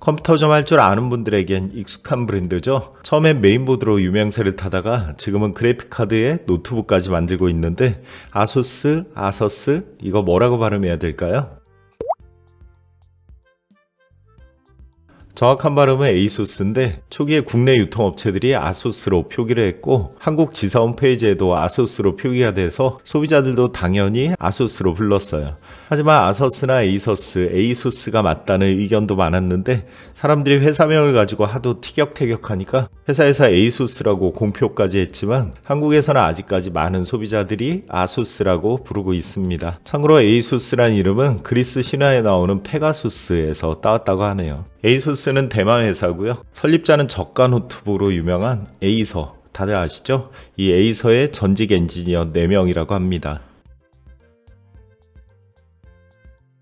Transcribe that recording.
컴퓨터 좀 할 줄 아는 분들에겐 익숙한 브랜드죠. 처음엔 메인보드로 유명세를 타다가 지금은 그래픽카드에 노트북까지 만들고 있는데 아수스, 아서스 이거 뭐라고 발음해야 될까요? 정확한 발음은 에이소스인데 초기에 국내 유통업체들이 아소스로 표기를 했고 한국 지사 홈페이지에도 아소스로 표기가 돼서 소비자들도 당연히 아소스로 불렀어요. 하지만 아서스나 에이서스, 에이소스가 맞다는 의견도 많았는데 사람들이 회사명을 가지고 하도 티격태격하니까 회사에서 에이소스라고 공표까지 했지만 한국에서는 아직까지 많은 소비자들이 아소스라고 부르고 있습니다. 참고로 에이소스란 이름은 그리스 신화에 나오는 페가수스에서 따왔다고 하네요. 에이소스는 대만 회사고요. 설립자는 저가 노트북으로 유명한 에이서 다들 아시죠? 이 에이서의 전직 엔지니어 4명이라고 합니다.